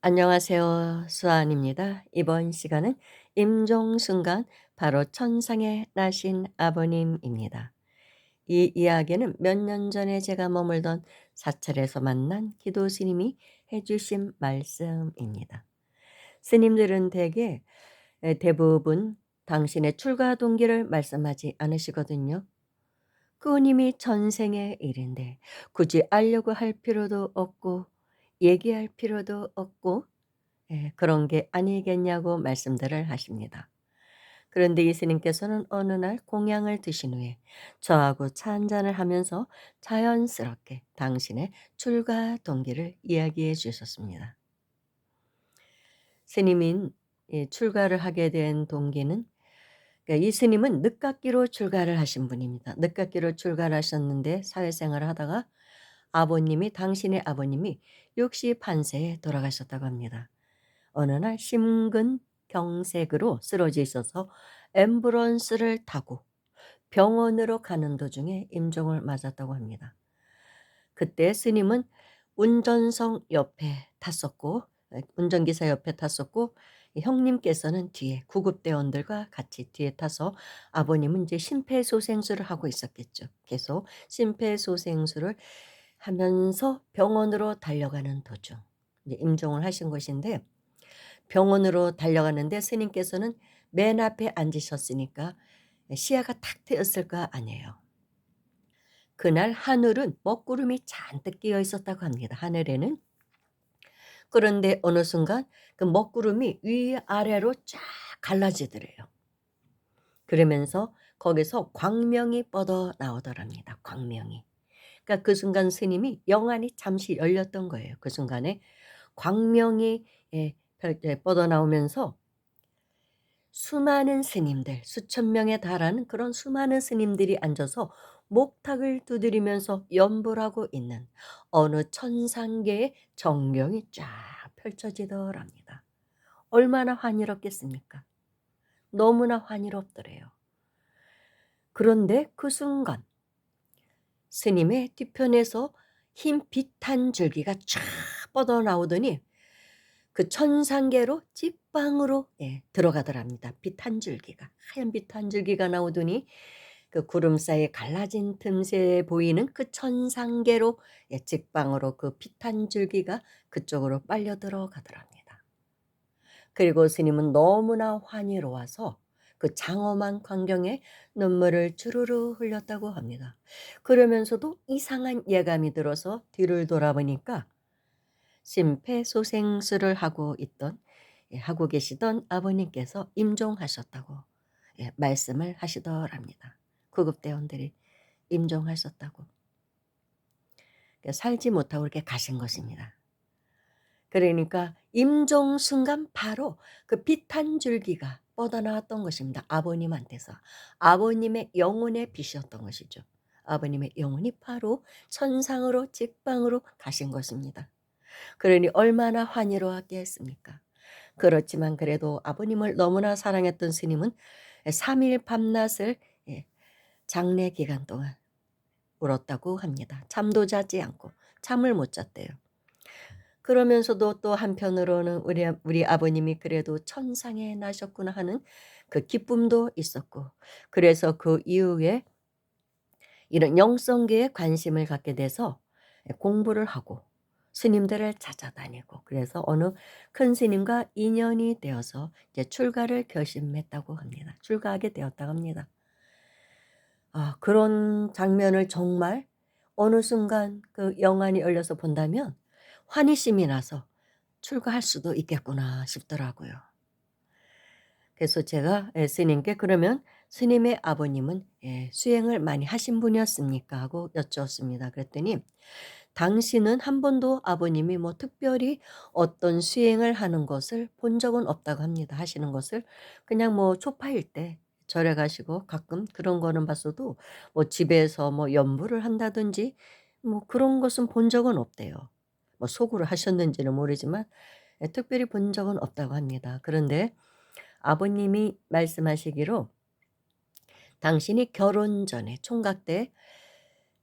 안녕하세요. 수아입니다. 이번 시간은 임종 순간 바로 천상에 나신 아버님입니다. 이 이야기는 몇 년 전에 제가 머물던 사찰에서 만난 기도 스님이 해주신 말씀입니다. 스님들은 대개 대부분 당신의 출가 동기를 말씀하지 않으시거든요. 그건 이미 전생의 일인데 굳이 알려고 할 필요도 없고 얘기할 필요도 없고 예 그런 게 아니겠냐고 말씀들을 하십니다. 그런데 예수님께서는 어느 날 공양을 드신 후에 저하고 차 한잔을 하면서 자연스럽게 당신의 출가 동기를 이야기해 주셨습니다. 스님인 이 출가를 하게 된 동기는 그러니까 이 스님은 늦깎이로 출가를 하신 분입니다. 늦깎이로 출가를 하셨는데 사회생활을 하다가 아버님이 당신의 아버님이 61세에 돌아가셨다고 합니다. 어느 날 심근 경색으로 쓰러져 있어서 앰뷸런스를 타고 병원으로 가는 도중에 임종을 맞았다고 합니다. 그때 스님은 운전석 옆에 탔었고 운전기사 옆에 탔었고 형님께서는 뒤에 구급대원들과 같이 뒤에 타서 아버님은 이제 심폐소생술을 하고 있었겠죠. 계속 심폐소생술을 하면서 병원으로 달려가는 도중 임종을 하신 것인데 병원으로 달려가는데 스님께서는 맨 앞에 앉으셨으니까 시야가 탁 트였을 거 아니에요. 그날 하늘은 먹구름이 잔뜩 끼어 있었다고 합니다. 하늘에는. 그런데 어느 순간 그 먹구름이 위아래로 쫙 갈라지더래요. 그러면서 거기서 광명이 뻗어 나오더랍니다. 광명이. 그러니까 그 순간 스님이 영안이 잠시 열렸던 거예요. 그 순간에 광명이 예, 예, 뻗어 나오면서 수많은 스님들, 수천 명에 달하는 그런 수많은 스님들이 앉아서 목탁을 두드리면서 연불하고 있는 어느 천상계의 정경이 쫙 펼쳐지더랍니다. 얼마나 환희롭겠습니까? 너무나 환희롭더래요. 그런데 그 순간 스님의 뒤편에서 흰 빛 한 줄기가 쫙 뻗어 나오더니 그 천상계로 찐방으로 예, 들어가더랍니다. 빛 한 줄기가 하얀 빛 한 줄기가 나오더니 그 구름 사이에 갈라진 틈새에 보이는 그 천상계로 예, 직방으로 그 빛 한 줄기가 그쪽으로 빨려 들어가더랍니다. 그리고 스님은 너무나 환희로워서 그 장엄한 광경에 눈물을 주르르 흘렸다고 합니다. 그러면서도 이상한 예감이 들어서 뒤를 돌아보니까 심폐소생술을 하고 있던 예, 하고 계시던 아버님께서 임종하셨다고 예, 말씀을 하시더랍니다. 구급대원들이 임종하셨다고. 그러니까 살지 못하고 이렇게 가신 것입니다. 그러니까 임종 순간 바로 그빛한 줄기가 뻗어나왔던 것입니다. 아버님한테서. 아버님의 영혼의 빛이었던 것이죠. 아버님의 영혼이 바로 천상으로 직방으로 가신 것입니다. 그러니 얼마나 환희로웠겠습니까? 그렇지만 그래도 아버님을 너무나 사랑했던 스님은 3일 밤낮을 예, 장례 기간 동안 울었다고 합니다. 잠도 자지 않고 잠을 못 잤대요. 그러면서도 또 한편으로는 우리, 우리 아버님이 그래도 천상에 나셨구나 하는 그 기쁨도 있었고, 그래서 그 이후에 이런 영성계에 관심을 갖게 돼서 공부를 하고 스님들을 찾아다니고 그래서 어느 큰 스님과 인연이 되어서 이제 출가를 결심했다고 합니다. 출가하게 되었다고 합니다. 아, 그런 장면을 정말 어느 순간 그 영안이 열려서 본다면 환희심이 나서 출가할 수도 있겠구나 싶더라고요. 그래서 제가 예, 스님께 그러면 스님의 아버님은 예, 수행을 많이 하신 분이었습니까? 하고 여쭈었습니다. 그랬더니 당신은 한 번도 아버님이 뭐 특별히 어떤 수행을 하는 것을 본 적은 없다고 합니다. 하시는 것을 그냥 뭐 초파일 때 절에 가시고 가끔 그런 거는 봤어도 뭐 집에서 뭐 연부를 한다든지 뭐 그런 것은 본 적은 없대요. 뭐 속으로 하셨는지는 모르지만 예, 특별히 본 적은 없다고 합니다. 그런데 아버님이 말씀하시기로 당신이 결혼 전에 총각 때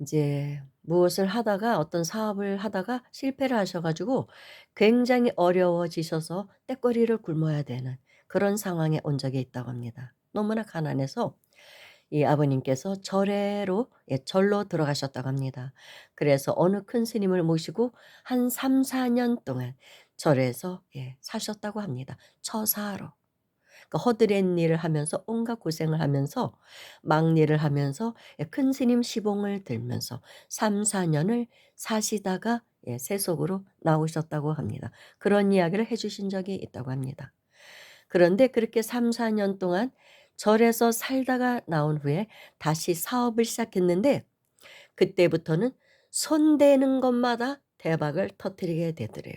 이제 무엇을 하다가 어떤 사업을 하다가 실패를 하셔 가지고 굉장히 어려워지셔서 떼거리를 굶어야 되는 그런 상황에 온 적이 있다고 합니다. 너무나 가난해서 이 아버님께서 절에로 예 절로 들어가셨다고 합니다. 그래서 어느 큰 스님을 모시고 한 3-4년 동안 절에서 예 사셨다고 합니다. 처사로. 그 허드렛 일을 하면서 온갖 고생을 하면서 막일을 하면서 예 큰 스님 시봉을 들면서 3-4 년을 사시다가 예 세속으로 나오셨다고 합니다. 그런 이야기를 해 주신 적이 있다고 합니다. 그런데 그렇게 3-4년 동안 절에서 살다가 나온 후에 다시 사업을 시작했는데 그때부터는 손대는 것마다 대박을 터뜨리게 되더래요.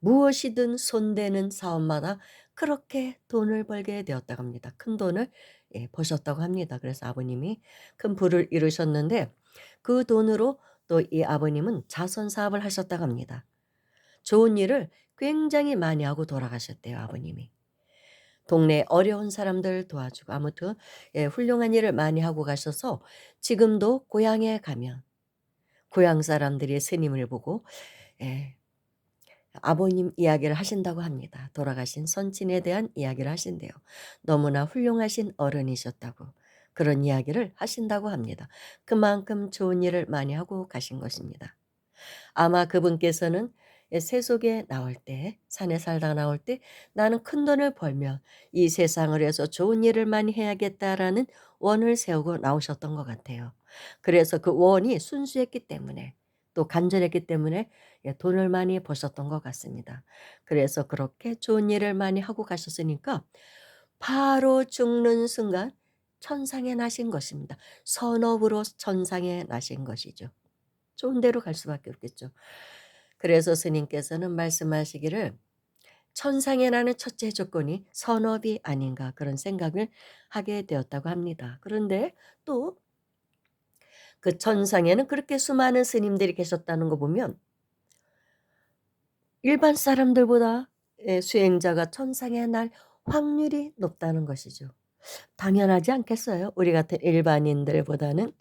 무엇이든 손대는 사업마다 그렇게 돈을 벌게 되었다고 합니다. 큰 돈을 예 버셨다고 합니다. 그래서 아버님이 큰 부를 이루셨는데 그 돈으로 또 이 아버님은 자선 사업을 하셨다고 합니다. 좋은 일을 굉장히 많이 하고 돌아가셨대요, 아버님이. 동네 어려운 사람들 도와주고 아무튼 예 훌륭한 일을 많이 하고 가셔서 지금도 고향에 가면 고향 사람들이 스님을 보고 예 아버님 이야기를 하신다고 합니다. 돌아가신 선친에 대한 이야기를 하신대요. 너무나 훌륭하신 어른이셨다고 그런 이야기를 하신다고 합니다. 그만큼 좋은 일을 많이 하고 가신 것입니다. 아마 그분께서는 예 세속에 나올 때 산에 살다가 나올 때 '나는 큰 돈을 벌면 이 세상을 위해서 좋은 일을 많이 해야겠다.'라는 원을 세우고 나오셨던 것 같아요. 그래서 그 원이 순수했기 때문에 또 간절했기 때문에 예 돈을 많이 버셨던 것 같습니다. 그래서 그렇게 좋은 일을 많이 하고 가셨으니까 바로 죽는 순간 천상에 나신 것입니다. 선업으로 천상에 나신 것이죠. 좋은 데로 갈 수밖에 없겠죠. 그래서 스님께서는 말씀하시기를 천상에 나는 첫째 조건이 선업이 아닌가 그런 생각을 하게 되었다고 합니다. 그런데 또 그 천상에는 그렇게 수많은 스님들이 계셨다는 거 보면 일반 사람들보다 예 수행자가 천상에 날 확률이 높다는 것이죠. 당연하지 않겠어요? 우리 같은 일반인들보다는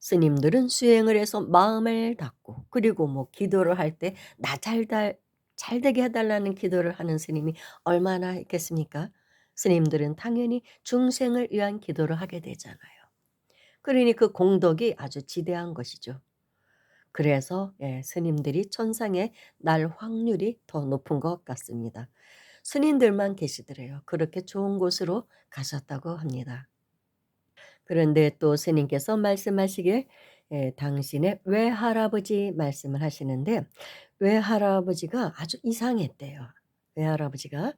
스님들은 수행을 해서 마음을 닫고 그리고 뭐 기도를 할 때 나잘달잘 되게 해 달라는 기도를 하는 스님이 얼마나 있겠습니까? 스님들은 당연히 중생을 위한 기도를 하게 되잖아요. 그러니 그 공덕이 아주 지대한 것이죠. 그래서 예 스님들이 천상에 날 확률이 더 높은 것 같습니다. 스님들만 계시더래요. 그렇게 좋은 곳으로 가셨다고 합니다. 그런데 또 스님께서 말씀하시길 예 당신의 외할아버지 말씀을 하시는데 외할아버지가 아주 이상했대요. 외할아버지가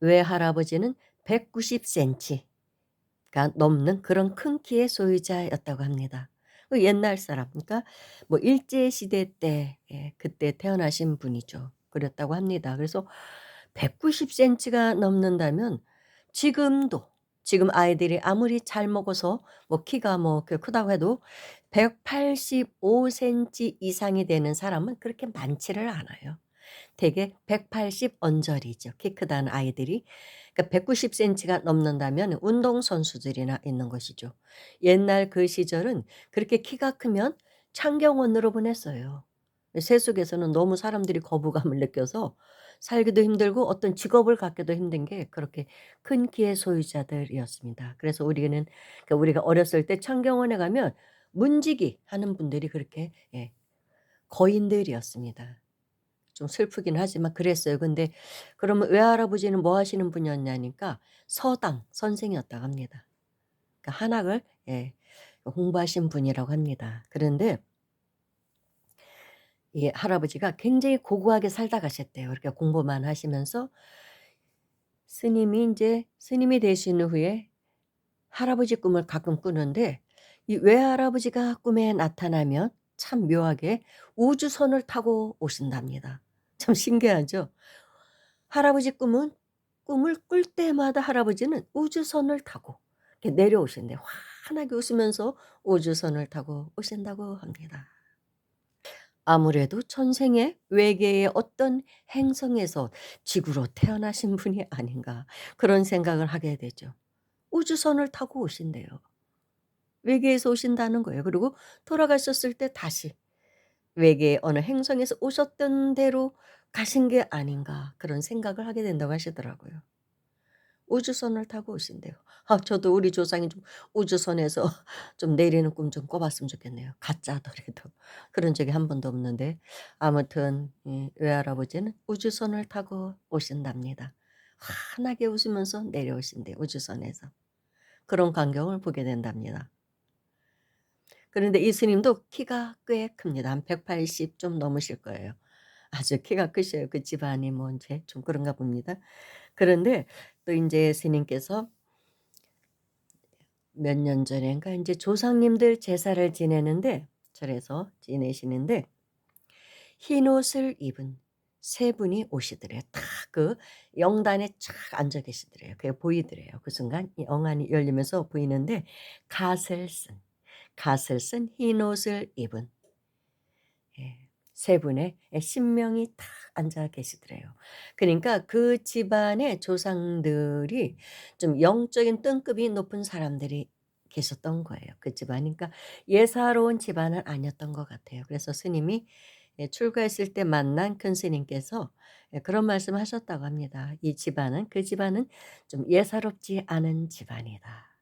외할아버지는 190 센티가 넘는 그런 큰 키의 소유자였다고 합니다. 그 옛날 사람 그러니까 뭐 일제 시대 때 예 그때 태어나신 분이죠. 그랬다고 합니다. 그래서 190 센티가 넘는다면 지금도 지금 아이들이 아무리 잘 먹어서 뭐 키가 뭐 그 크다고 해도 185 센티 이상이 되는 사람은 그렇게 많지를 않아요. 대개 180 언저리죠. 키 크다는 아이들이. 그러니까 190 센티가 넘는다면 운동선수들이나 있는 것이죠. 옛날 그 시절은 그렇게 키가 크면 창경원으로 보냈어요. 세속에서는 너무 사람들이 거부감을 느껴서 살기도 힘들고 어떤 직업을 갖기도 힘든 게 그렇게 큰 키의 소유자들이었습니다. 그래서 우리는 그러니까 우리가 어렸을 때 창경원에 가면 문지기 하는 분들이 그렇게 예 거인들이었습니다. 좀 슬프긴 하지만 그랬어요. 근데 그러면 외할아버지는 뭐 하시는 분이었냐니까 서당 선생이었다고 합니다. 그러니까 한학을 예 홍보하신 분이라고 합니다. 그런데 이 할아버지가 굉장히 고고하게 살다 가셨대요. 그렇게 공부만 하시면서 스님이 인제 스님이 되신 후에 할아버지 꿈을 가끔 꾸는데 이 외할아버지가 꿈에 나타나면 참 묘하게 우주선을 타고 오신답니다. 참 신기하죠? 할아버지 꿈은 꿈을 꿀 때마다 할아버지는 우주선을 타고 이렇게 내려오신대요. 환하게 웃으면서 우주선을 타고 오신다고 합니다. 아무래도 천생에 외계의 어떤 행성에서 지구로 태어나신 분이 아닌가 그런 생각을 하게 되죠. 우주선을 타고 오신대요. 외계에서 오신다는 거예요. 그리고 돌아가셨을 때 다시 외계의 어느 행성에서 오셨던 데로 가신 게 아닌가 그런 생각을 하게 된다고 하시더라고요. 우주선을 타고 오신대요. 아 저도 우리 조상이 좀 우주선에서 좀 내리는 꿈 좀 꿔봤으면 좋겠네요. 가짜더라도. 그런 적이 한 번도 없는데 아무튼 이 외할아버지는 우주선을 타고 오신답니다. 환하게 웃으면서 내려오신대요, 우주선에서. 그런 광경을 보게 된답니다. 그런데 이 스님도 키가 꽤 큽니다. 한 180 좀 넘으실 거예요. 아주 키가 크셔요. 그 집안이 뭐 인제 좀 그런가 봅니다. 그런데 또 인제 스님께서 몇 년 전인가 인제 조상님들 제사를 지내는데 절에서 지내시는데 흰 옷을 입은 세 분이 오시더래요. 딱 그 영단에 쫙 앉아 계시더래요. 그게 보이더래요. 그 순간 이 영안이 열리면서 보이는데 갓을 쓴 갓을 쓴 흰 옷을 입은 예 세 분의 예 신명이 딱 앉아 계시더래요. 그러니까 그 집안의 조상들이 좀 영적인 등급이 높은 사람들이 계셨던 거예요, 그 집안이. 그러니까 예사로운 집안은 아니었던 것 같아요. 그래서 스님이 예 출가했을 때 만난 큰 스님께서 예 그런 말씀 하셨다고 합니다. "이 집안은 그 집안은 좀 예사롭지 않은 집안이다."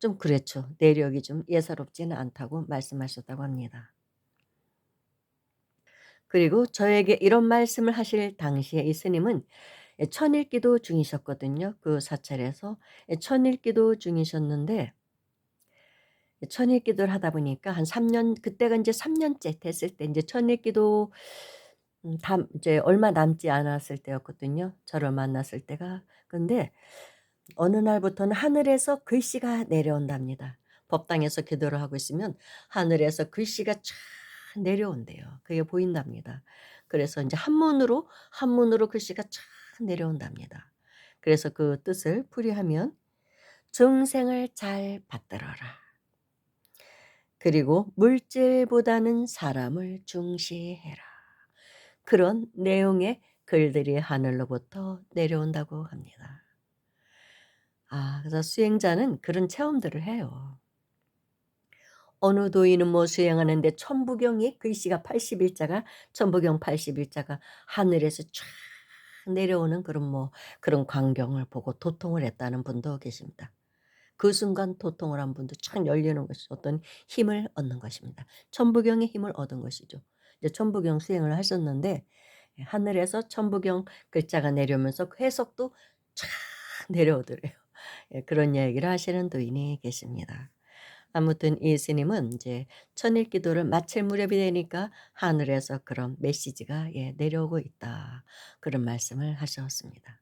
좀 그렇죠. 내력이 좀 예사롭지는 않다고 말씀하셨다고 합니다. 그리고 저에게 이런 말씀을 하실 당시에 이 스님은 예 천일기도 중이셨거든요, 그 사찰에서. 예 천일기도 중이셨는데 예 천일기도를 하다 보니까 한 3년 그때가 인제 3 년째 됐을 때 인제 천일기도 음담 이제 얼마 남지 않았을 때였거든요, 저를 만났을 때가. 근데 어느 날부터는 하늘에서 글씨가 내려온답니다. 법당에서 기도를 하고 있으면 하늘에서 글씨가 쫙 내려온대요. 그게 보인답니다. 그래서 인제 한문으로, 한문으로 글씨가 쫙 내려온답니다. 그래서 그 뜻을 풀이하면 "중생을 잘 받들어라." 그리고 "물질보다는 사람을 중시해라." 그런 내용의 글들이 하늘로부터 내려온다고 합니다. 아 그래서 수행자는 그런 체험들을 해요. 어느 도인은 뭐 수행하는데 천부경이 글씨가 80 일자가 천부경 80 일자가 하늘에서 쫙 내려오는 그런 뭐 그런 광경을 보고 도통을 했다는 분도 계십니다. 그 순간 도통을 한 분도 쫙 열리는 것이 어떤 힘을 얻는 것입니다. 천부경의 힘을 얻은 것이죠. 이제 천부경 수행을 하셨는데 예 하늘에서 천부경 글자가 내려오면서 그 해석도 쫙 내려오더래요. 예 그런 이야기를 하시는 도인이 계십니다. 아무튼 이 스님은 인제 천일 기도를 마칠 무렵이 되니까 하늘에서 그런 메시지가 예 내려오고 있다. 그런 말씀을 하셨습니다.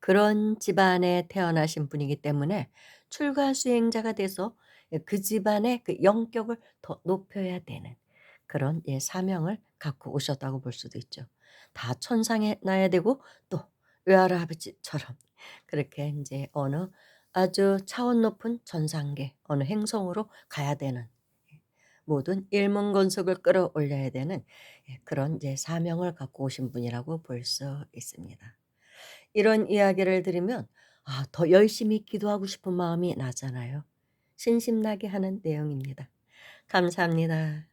그런 집안에 태어나신 분이기 때문에 출가 수행자가 돼서 예그 집안의 그 영격을 더 높여야 되는 그런 예 사명을 갖고 오셨다고 볼 수도 있죠. 다 천상에 놔야 되고 또 외할아버지처럼 그렇게 인제 어느 아주 차원 높은 전상계 어느 행성으로 가야 되는 예 모든 일문건석을 끌어올려야 되는 예 그런 이제 사명을 갖고 오신 분이라고 볼 수 있습니다. 이런 이야기를 들으면 아 더 열심히 기도하고 싶은 마음이 나잖아요. 신심나게 하는 내용입니다. 감사합니다.